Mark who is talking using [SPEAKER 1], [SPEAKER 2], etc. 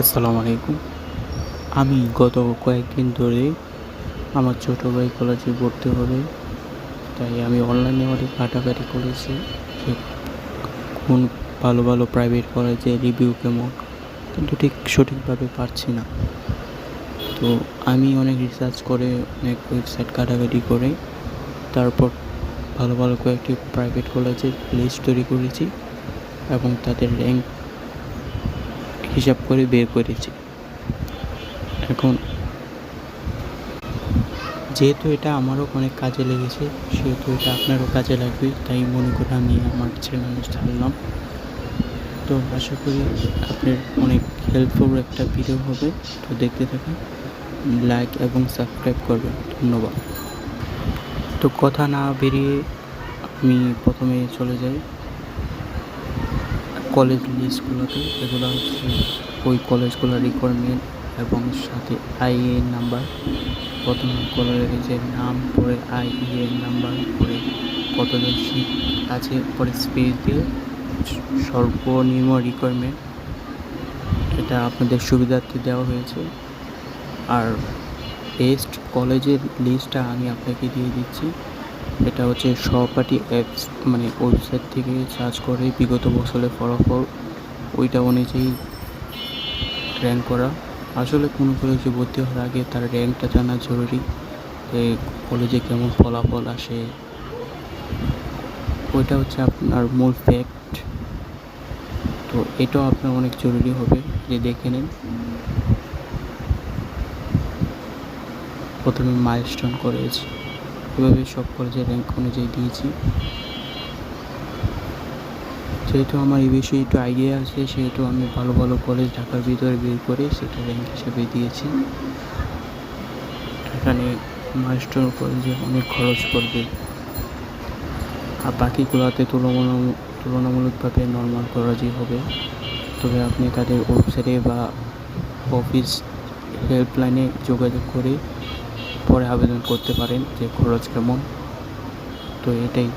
[SPEAKER 1] আসসালামু আলাইকুম। আমি গত কয়েকদিন ধরে আমার ছোটো ভাই কলেজে ভর্তি হবে, তাই আমি অনলাইনে অনেক ঘাটাঘাটি করেছি। যে কোন ভালো ভালো প্রাইভেট কলেজে রিভিউ কেমন, কিন্তু ঠিক সঠিকভাবে পারছি না। তো আমি অনেক রিসার্চ করে, অনেক ওয়েবসাইট ঘাটাঘাটি করে, তারপর ভালো ভালো কয়েকটি প্রাইভেট কলেজের লিস্ট তৈরি করেছি এবং তাদের র্যাঙ্ক হিসাব করে বের করেছি। এখন যেহেতু এটা আমারও অনেক কাজে লেগেছে, সেহেতু এটা আপনারও কাজে লাগবে, তাই মনে করে আমি আমার চ্যানেল ছাড়লাম তো আশা করি আপনার অনেক হেল্পফুল একটা ভিডিও হবে, তো দেখতে থাকুন লাইক এবং সাবস্ক্রাইব করবেন, ধন্যবাদ। তো কথা না বেরিয়ে আমি প্রথমে চলে যাই। কলেজ লিস্টগুলোতে এগুলো হচ্ছে ওই কলেজগুলোর রিকোয়ারমেন্ট এবং সাথে আইএ নাম্বার প্রথমে কলেজের নাম, পরে আইএ নাম্বার পরে কতজন সিট আছে, পরে স্পেস দিয়ে সর্বনিম্ন রিকোয়ারমেন্ট এটা আপনাদের সুবিধার্থে দেওয়া হয়েছে। আর বেস্ট কলেজের লিস্টটা আমি আপনাকে দিয়ে দিচ্ছি। এটা হচ্ছে সহপাঠী অ্যাপস মানে ওয়েবসাইট থেকে সার্চ করে বিগত বছরের ফলাফল, ওইটা অনুযায়ী র্যাঙ্ক করা। আসলে কোনো কলেজে ভর্তি হওয়ার আগে তার র্যাঙ্কটা জানা জরুরি কলেজে কেমন ফলাফল আসে। ওইটা হচ্ছে আপনার মূল ফ্যাক্ট তো এটাও আপনার অনেক জরুরি হবে, যে দেখে নিন। প্রথমে মাইলস্টোন করেছি। এভাবে সব কলেজের র্যাঙ্ক অনুযায়ী দিয়েছি। যেহেতু আমার এই বিষয়ে একটু আইডিয়া আছে, সেহেতু আমি ভালো ভালো কলেজ ঢাকার ভিতরে বের করে সেটা র্যাঙ্ক হিসেবে দিয়েছি। এখানে মাস্টার কলেজে অনেক খরচ পড়বে। আর বাকিগুলোতে তুলনামূলক তুলনামূলকভাবে নর্মাল খরচই হবে। তবে আপনি তাদের ওয়েবসাইটে বা অফিস হেল্পলাইনে যোগাযোগ করে পরে আবেদন করতে পারেন যে খরচ কেমন। তো এটাই।